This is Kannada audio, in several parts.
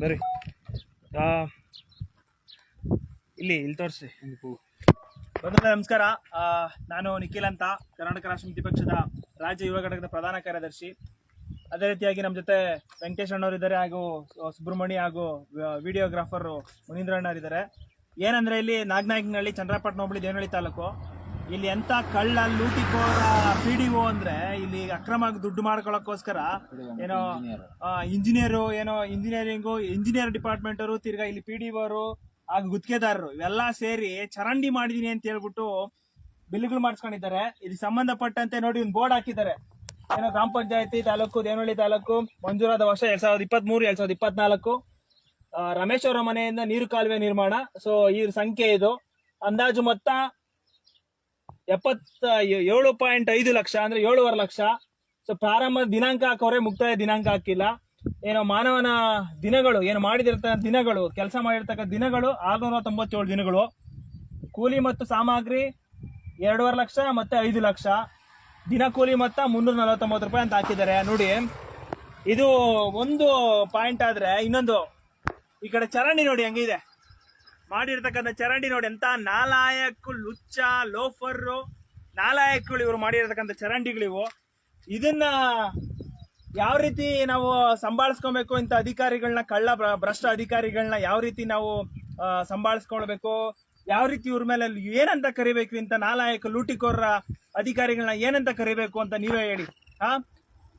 ಬರ್ರಿ. ಇಲ್ಲಿ ಇಲ್ಲಿ ತೋರಿಸಿ ಬಂಧುಗಳೇ, ನಮಸ್ಕಾರ. ನಾನು ನಿಖಿಲ್ ಅಂತ. ಕರ್ನಾಟಕ ರಾಷ್ಟ್ರ ಸಮಿತಿ ಪಕ್ಷದ ರಾಜ್ಯ ಯುವ ಘಟಕದ ಪ್ರಧಾನ ಕಾರ್ಯದರ್ಶಿ. ಅದೇ ರೀತಿಯಾಗಿ ನಮ್ಮ ಜೊತೆ ವೆಂಕಟೇಶ್ ಅಣ್ಣವ್ರು ಇದ್ದಾರೆ ಹಾಗೂ ಸುಬ್ರಹ್ಮಣ್ಯ ಹಾಗೂ ವಿಡಿಯೋಗ್ರಾಫರ್ ಮುನೀಂದ್ರ ಅಣ್ಣವ್ರು ಏನಂದ್ರೆ ಇಲ್ಲಿ ನಾಗನಾಯಕನಹಳ್ಳಿ ಚಂದ್ರಪಟ್ಟಣ ಹೋಬಳಿ ದೇವನಹಳ್ಳಿ ತಾಲೂಕು. ಇಲ್ಲಿ ಎಂತ ಕಳ್ಳ ಲೂಟಿಕೋರ ಪಿ ಡಿ ಒ ಅಂದ್ರೆ ಇಲ್ಲಿ ಅಕ್ರಮ ದುಡ್ಡು ಮಾಡ್ಕೊಳ್ಳೋಕ್ಕೋಸ್ಕರ ಏನೋ ಇಂಜಿನಿಯರು ಏನೋ ಇಂಜಿನಿಯರಿಂಗು ಇಂಜಿನಿಯರ್ ಡಿಪಾರ್ಟ್ಮೆಂಟ್ ಅವರು ತಿರ್ಗಾ ಇಲ್ಲಿ ಪಿ ಡಿ ಅವರು ಹಾಗೂ ಗುತ್ತಿಗೆದಾರರು ಇವೆಲ್ಲ ಸೇರಿ ಚರಂಡಿ ಮಾಡಿದೀನಿ ಅಂತ ಹೇಳ್ಬಿಟ್ಟು ಬಿಲ್ಗಳು ಮಾಡಿಸ್ಕೊಂಡಿದ್ದಾರೆ. ಇದಕ್ಕೆ ಸಂಬಂಧಪಟ್ಟಂತೆ ನೋಡಿ ಒಂದು ಬೋರ್ಡ್ ಹಾಕಿದ್ದಾರೆ. ಏನೋ ಗ್ರಾಮ ಪಂಚಾಯತಿ ತಾಲೂಕು ದೇವನಹಳ್ಳಿ ತಾಲೂಕು ಮಂಜೂರಾದ ವರ್ಷ ಎರಡ್ ಸಾವಿರದ ಇಪ್ಪತ್ತ್ ಮೂರು ಎರಡ್ ಸಾವಿರದ ಇಪ್ಪತ್ನಾಲ್ಕು. ರಮೇಶ್ ಅವರ ಮನೆಯಿಂದ ನೀರು ಕಾಲುವೆ ನಿರ್ಮಾಣ. ಸೊ ಈ ಸಂಖ್ಯೆ ಇದು. ಅಂದಾಜು ಮೊತ್ತ ಎಪ್ಪತ್ತ ಏಳು ಪಾಯಿಂಟ್ ಐದು ಲಕ್ಷ ಅಂದ್ರೆ ಏಳುವರೆ ಲಕ್ಷ. ಸೊ ಪ್ರಾರಂಭ ದಿನಾಂಕ ಹಾಕೋರೆ ಮುಕ್ತಾಯ ದಿನಾಂಕ ಹಾಕಿಲ್ಲ. ಏನೋ ಮಾನವನ ದಿನಗಳು, ಏನು ಮಾಡಿದಿರ್ತಕ್ಕಂಥ ದಿನಗಳು, ಕೆಲಸ ಮಾಡಿರ್ತಕ್ಕ ದಿನಗಳು ಆರ್ನೂರ ತೊಂಬತ್ತೇಳು ದಿನಗಳು. ಕೂಲಿ ಮತ್ತು ಸಾಮಗ್ರಿ ಎರಡೂವರೆ ಲಕ್ಷ ಮತ್ತೆ ಐದು ಲಕ್ಷ. ದಿನ ಕೂಲಿ ಮೊತ್ತ ಮುನ್ನೂರ ನಲವತ್ತೊಂಬತ್ತು ರೂಪಾಯಿ ಅಂತ ಹಾಕಿದ್ದಾರೆ. ನೋಡಿ, ಇದು ಒಂದು ಪಾಯಿಂಟ್ ಆದ್ರೆ ಇನ್ನೊಂದು. ಈ ಕಡೆ ಚರಂಡಿ ನೋಡಿ, ಹೆಂಗಿದೆ? ಮಾಡಿರ್ತಕ್ಕಂಥ ಚರಂಡಿ ನೋಡಿ ಎಂತ ನಾಲಾಯಕ್, ಲುಚ್ಚ ಲೋಫರ್ರು ನಾಲಾಯಕ್ಗಳು ಇವರು ಮಾಡಿರ್ತಕ್ಕಂಥ ಚರಂಡಿಗಳಿವು. ಇದನ್ನ ಯಾವ ರೀತಿ ನಾವು ಸಂಭಾಳಿಸ್ಕೊಬೇಕು ಇಂಥ ಅಧಿಕಾರಿಗಳನ್ನ ಕಳ್ಳ ಭ್ರ- ಭ್ರಷ್ಟ ಅಧಿಕಾರಿಗಳನ್ನ ಯಾವ ರೀತಿ ನಾವು ಸಂಭಾಳಿಸ್ಕೊಳ್ಬೇಕು? ಯಾವ ರೀತಿ ಇವ್ರ ಮೇಲೆ ಏನಂತ ಕರಿಬೇಕು ಇಂಥ ನಾಲಾಯಕ ಲೂಟಿಕೋರ ಅಧಿಕಾರಿಗಳನ್ನ ಏನಂತ ಕರಿಬೇಕು ಅಂತ ನೀವೇ ಹೇಳಿ, ಹಾ?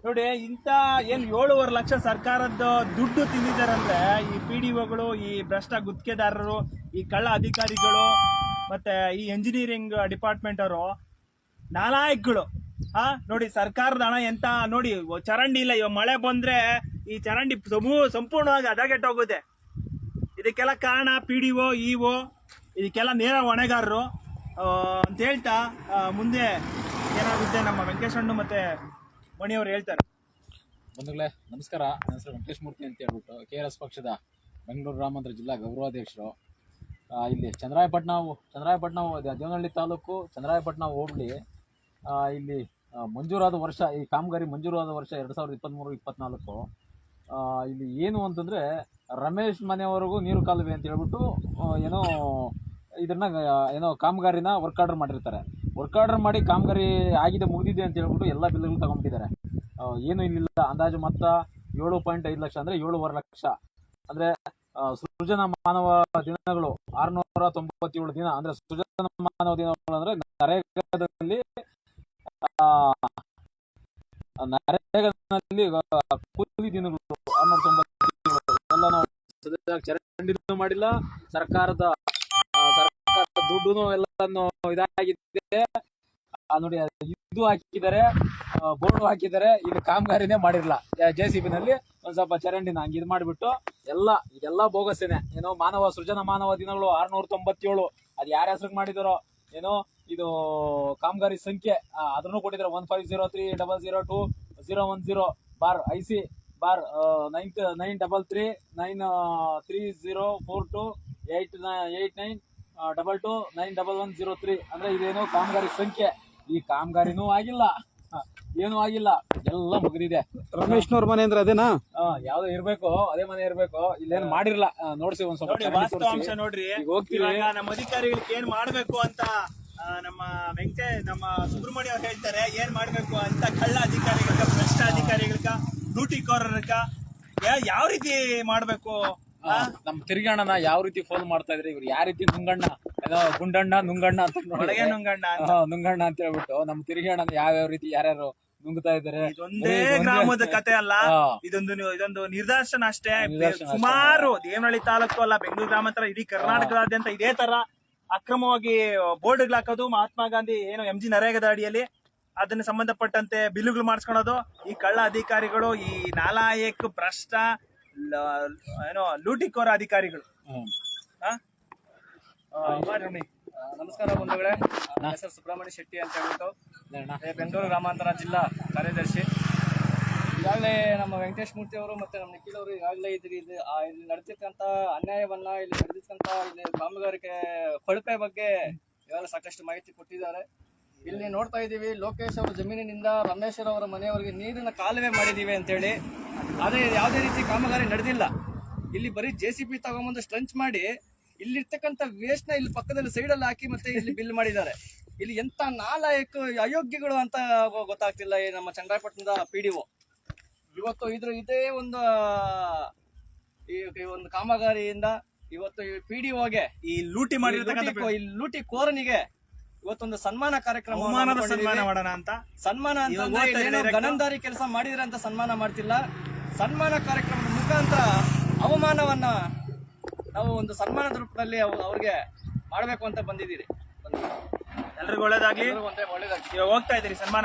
ನೋಡಿ, ಇಂಥ ಏನು ಏಳುವರೆ ಲಕ್ಷ ಸರ್ಕಾರದ ದುಡ್ಡು ತಿಂದಿದ್ದಾರಂದ್ರೆ ಈ ಪಿ ಡಿ ಒಗಳು, ಈ ಭ್ರಷ್ಟ ಗುತ್ತಿಗೆದಾರರು, ಈ ಕಳ್ಳ ಅಧಿಕಾರಿಗಳು, ಮತ್ತೆ ಈ ಎಂಜಿನಿಯರಿಂಗ್ ಡಿಪಾರ್ಟ್ಮೆಂಟ್ ಅವರು ನಾಲಾಯಕ್ಗಳು. ಹಾ ನೋಡಿ, ಸರ್ಕಾರದ ಹಣ ಎಂತ, ನೋಡಿ, ಚರಂಡಿ ಇಲ್ಲ, ಇವಾಗ ಮಳೆ ಬಂದ್ರೆ ಈ ಚರಂಡಿ ಸಮೂ, ಸಂಪೂರ್ಣವಾಗಿ ಹದಗೆಟ್ಟೋಗುತ್ತೆ. ಇದಕ್ಕೆಲ್ಲ ಕಾರಣ P D O, E O, ಇದಕ್ಕೆಲ್ಲ ನೇರ ಹೊಣೆಗಾರರು. ಅಂತ ಹೇಳ್ತಾ ಮುಂದೆ ಏನಾಗುತ್ತೆ ನಮ್ಮ ವೆಂಕಟೇಶ್ ಮತ್ತೆ ಮಣಿಯವರು ಹೇಳ್ತಾರೆ. ಬಂಧುಗಳೇ, ನಮಸ್ಕಾರ. ನನ್ನ ಹೆಸರು ವೆಂಕಟೇಶ್ ಮೂರ್ತಿ ಅಂತ ಹೇಳ್ಬಿಟ್ಟು ಕೆ ಆರ್ ಎಸ್ ಪಕ್ಷದ ಬೆಂಗಳೂರು ರಾಮಂದ್ರ ಜಿಲ್ಲಾ ಗೌರವಾಧ್ಯಕ್ಷರು. ಇಲ್ಲಿ ಚಂದ್ರಾಯಪಟ್ಟಣ ಚಂದ್ರಾಯಪಟ್ಟಣ ದೇವನಹಳ್ಳಿ ತಾಲೂಕು ಚಂದ್ರಾಯಪಟ್ಟಣ ಹೋಬಳಿ. ಇಲ್ಲಿ ಮಂಜೂರಾದ ವರ್ಷ, ಈ ಕಾಮಗಾರಿ ಮಂಜೂರಾದ ವರ್ಷ ಎರಡು ಸಾವಿರದ ಇಪ್ಪತ್ತ್ಮೂರು ಇಪ್ಪತ್ತ್ನಾಲ್ಕು ಇಲ್ಲಿ ಏನು ಅಂತಂದರೆ ರಮೇಶ್ ಮನೆಯವರೆಗೂ ನೀರು ಕಾಲುವೆ ಅಂತ ಹೇಳ್ಬಿಟ್ಟು ಏನೋ ಇದನ್ನ ಏನೋ ಕಾಮಗಾರಿನ ವರ್ಕ್ ಆರ್ಡರ್ ಮಾಡಿರ್ತಾರೆ. ವರ್ಕ್ ಆರ್ಡರ್ ಮಾಡಿ ಕಾಮಗಾರಿ ಆಗಿದೆ ಮುಗಿದಿದೆ ಅಂತ ಹೇಳ್ಬಿಟ್ಟು ಎಲ್ಲ ಬಿಲ್ಗಳು ತಗೊಂಡ್ಬಿಟ್ಟಿದ್ದಾರೆ ಆ, ಏನು ಇಲ್ಲಿಲ್ಲ. ಅಂದಾಜು ಮೊತ್ತ ಏಳು ಪಾಯಿಂಟ್ ಐದು ಲಕ್ಷ ಅಂದ್ರೆ ಏಳುವರೆ ಲಕ್ಷ. ಅಂದ್ರೆ ಸೃಜನ ಮಾನವ ದಿನಗಳು ಆರ್ನೂರ ತೊಂಬತ್ತೇಳು ದಿನ. ಅಂದ್ರೆ ಸೃಜನ ಮಾನವ ದಿನಗಳು ಅಂದ್ರೆ ನರೇಗದಲ್ಲಿ ನರೇಗಾದಲ್ಲಿ ಕೂಲಿ ದಿನಗಳು ಆರ್ನೂರ ತೊಂಬತ್ತೇಳು. ಎಲ್ಲ ನಾವು ಚರಂಡಿನೂ ಮಾಡಿಲ್ಲ. ಸರ್ಕಾರದ ದುಡ್ಡು ಎಲ್ಲಾನು ಇದಾಗಿದೆ. ನೋಡಿ ಇದು ಹಾಕಿದ್ದಾರೆ ಬೋರ್ಡ್ ಹಾಕಿದ್ದಾರೆ ಇದು ಕಾಮಗಾರಿನೇ ಮಾಡಿರಲ್ಲ ಜೆ ಸಿ ನಲ್ಲಿ ಒಂದ್ ಸ್ವಲ್ಪ ಚರಂಡಿನ ಹಂಗ ಇದ್ ಮಾಡಿಬಿಟ್ಟು ಎಲ್ಲ ಇದೆಲ್ಲ ಬೋಗಸೇನೆ ಏನೋ ಮಾನವ ಸೃಜನ ಮಾನವ ದಿನಗಳು ಆರ್ನೂರ ತೊಂಬತ್ತೇಳು, ಅದು ಯಾರ ಹೆಸರು ಮಾಡಿದಾರೋ, ಏನೋ ಇದು ಕಾಮಗಾರಿ ಸಂಖ್ಯೆ ಅದನ್ನು ಕೊಟ್ಟಿದ್ದಾರೆ one five zero three double zero two zero one zero bar I C bar nine nine double three nine three zero four two eight eight nine double two nine double one zero three ಅಂದ್ರೆ ಇದೇನು ಕಾಮಗಾರಿ ಸಂಖ್ಯೆ. ಈ ಕಾಮಗಾರಿನೂ ಆಗಿಲ್ಲ. ಏನು ಏನೂ ಆಗಿಲ್ಲ. ಎಲ್ಲ ಮುಗಿದಿದೆ. ರಮೇಶ್ನವ್ರ ಮನೆ ಅಂದ್ರೆ ಅದೇನಾ? ಆ, ಯಾವ್ದೋ ಇರ್ಬೇಕು ಅದೇ ಮನೆ ಇರ್ಬೇಕು ಇಲ್ಲೇನು ಮಾಡಿರಲ್ಲ ನೋಡ್ಸಿ ಒಂದ್ ಸ್ವಲ್ಪ ನೋಡಿ ವಾಸ್ತವಾಂಶ. ನೋಡ್ರಿ. ಈಗ ಹೋಗ್ತೀವಿ. ಇವಾಗ ನಮ್ಮ ಅಧಿಕಾರಿಗಳಿಗೆ ಏನ್ ಮಾಡ್ಬೇಕು ಅಂತ ಆ, ನಮ್ಮ ವೆಂಕಟೇ ನಮ್ಮ ಸುಬ್ರಹ್ಮಣ್ಯ ಅವ್ರು ಹೇಳ್ತಾರೆ ಏನ್ ಮಾಡ್ಬೇಕು ಅಂತ ಕಳ್ಳ ಅಧಿಕಾರಿಗಳ ಭ್ರಷ್ಟ ಅಧಿಕಾರಿಗಳ ಕಾರ್ರಕ ಯಾ- ಯಾವ ರೀತಿ ಮಾಡ್ಬೇಕು? ನಮ್ ತಿರುಗಣ್ಣನ ಯಾವ ರೀತಿ ಫೋನ್ ಮಾಡ್ತಾ ಇದ್ರೆ ಇವ್ರು ಯಾವ ರೀತಿ ನುಂಗಣ್ಣ ಏನೋ ಗುಂಡಣ್ಣ ನುಂಗಣ್ಣ ಅಂತ. ಒಳಗೆ ನುಂಗಣ್ಣ ನುಂಗಣ್ಣ ಅಂತ ಹೇಳ್ಬಿಟ್ಟು ನಮ್ ಯಾವ ಯಾವ್ಯಾವ ರೀತಿ ಯಾರ್ಯಾರು ನುಂಗ್ತಾ ಇದಾರೆ ಇದೊಂದೇ ಗ್ರಾಮದ. ಕತೆ ಅಲ್ಲ. ಇದೊಂದು ಇದೊಂದು ನಿರ್ದರ್ಶನ ಅಷ್ಟೇ. ಸುಮಾರು ದೇವನಹಳ್ಳಿ ತಾಲೂಕು ಅಲ್ಲ ಬೆಂಗಳೂರು ಗ್ರಾಮಾಂತರ ಇಡೀ ಕರ್ನಾಟಕದಾದ್ಯಂತ ಇದೇ ತರ ಅಕ್ರಮವಾಗಿ ಬೋರ್ಡ್ಗಳು ಹಾಕೋದು ಮಹಾತ್ಮ ಗಾಂಧಿ ಏನು ಎಂ ಜಿ ನರೇಗದ ಅಡಿಯಲ್ಲಿ ಅದನ್ನ ಸಂಬಂಧಪಟ್ಟಂತೆ ಬಿಲ್ಲುಗಳು ಮಾಡಿಸ್ಕೊಳೋದು ಈ ಕಳ್ಳ ಅಧಿಕಾರಿಗಳು ಈ ನಾಲಾಯಕ್ ಭ್ರಷ್ಟ ಏನೋ ಲೂಟಿಕೋರ ಅಧಿಕಾರಿಗಳು. ನಮಸ್ಕಾರ ಬಂಧುಗಳೇ. ನನ್ನ ಹೆಸರು ಸುಬ್ರಹ್ಮಣ್ಯ ಶೆಟ್ಟಿ ಅಂತ ಹೇಳ್ಬಿಟ್ಟು. ಬೆಂಗಳೂರು ಗ್ರಾಮಾಂತರ ಜಿಲ್ಲಾ ಕಾರ್ಯದರ್ಶಿ. ಈಗಾಗಲೇ ನಮ್ಮ ವೆಂಕಟೇಶ್ ಮೂರ್ತಿ ಅವರು ಮತ್ತೆ ನಮ್ಮ ನಿಖಿಲ್ ಅವರು ಈಗಾಗಲೇ ಇದ್ರಿ ಇದು ಇಲ್ಲಿ ನಡೆದಿರ್ತಕ್ಕಂಥ ಅನ್ಯಾಯವನ್ನ ಇಲ್ಲಿ ನಡೆದಿರ್ತಕ್ಕಂಥ ಇಲ್ಲಿ ಕಾಮಗಾರಿಕೆ ಕೊಳಪೆ ಬಗ್ಗೆ ಇವೆಲ್ಲ ಸಾಕಷ್ಟು ಮಾಹಿತಿ ಕೊಟ್ಟಿದ್ದಾರೆ. ಇಲ್ಲಿ ನೋಡ್ತಾ ಇದ್ದೀವಿ ಲೋಕೇಶ್ ಅವರ ಜಮೀನಿನಿಂದ ರಮೇಶ್ ಅವರ ಮನೆಯವರಿಗೆ ನೀರಿನ ಕಾಲುವೆ ಮಾಡಿದ್ದೀವಿ ಅಂತೇಳಿ. ಆದರೆ ಯಾವುದೇ ರೀತಿ ಕಾಮಗಾರಿ ನಡೆದಿಲ್ಲ. ಇಲ್ಲಿ ಬರೀ ಜೆ ಸಿ ಬಿ ತಗೊಂಬಂದು ಸ್ಟ್ರಂಚ್ ಮಾಡಿ ಇಲ್ಲಿರ್ತಕ್ಕಂಥ ವೇಸ್ಟ್ನ ಇಲ್ಲಿ ಪಕ್ಕದಲ್ಲಿ ಸೈಡ್ ಅಲ್ಲಿ ಹಾಕಿ ಮತ್ತೆ ಇಲ್ಲಿ ಬಿಲ್ ಮಾಡಿದ್ದಾರೆ. ಇಲ್ಲಿ ಎಂತ ನಾಲಾಯಕ ಅಯೋಗ್ಯಗಳು ಅಂತ ಗೊತ್ತಾಗ್ತಿಲ್ಲ ಈ ನಮ್ಮ ಚಂದ್ರಾಪಟ್ಟಣದ ಪಿ ಡಿ ಇವತ್ತು ಇದ್ರ ಇದೇ ಒಂದು ಈ ಒಂದು ಕಾಮಗಾರಿಯಿಂದ ಇವತ್ತು ಪಿ ಡಿ ಓಗೆ ಈ ಲೂಟಿ ಮಾಡಿರ್ತಕ್ಕಂಥ ಈ ಲೂಟಿ ಕೋರನಿಗೆ ಇವತ್ತೊಂದು ಸನ್ಮಾನ ಕಾರ್ಯಕ್ರಮ ಸನ್ಮಾನ ಮಾಡೋಣ ಅಂತ. ಸನ್ಮಾನ ಅಂತ ಗನಂದಾರಿ ಕೆಲಸ ಮಾಡಿದ್ರೆ ಅಂತ ಸನ್ಮಾನ ಮಾಡ್ತಿಲ್ಲ. ಸನ್ಮಾನ ಕಾರ್ಯಕ್ರಮದ ಮುಖಾಂತರ ಅವಮಾನವನ್ನ ನಾವು ಒಂದು ಸನ್ಮಾನದ ರೂಪದಲ್ಲಿ ಅವ್- ಅವ್ರಿಗೆ ಮಾಡಬೇಕು ಅಂತ ಬಂದಿದ್ದೀರಿ. ಎಲ್ರಿಗೂ ಒಳ್ಳೇದಾಗ್ಲಿ. ಒಳ್ಳೇದಾಗ್ಲಿ. ಇವಾಗ ಹೋಗ್ತಾ ಇದ್ದೀರಿ ಸನ್ಮಾನ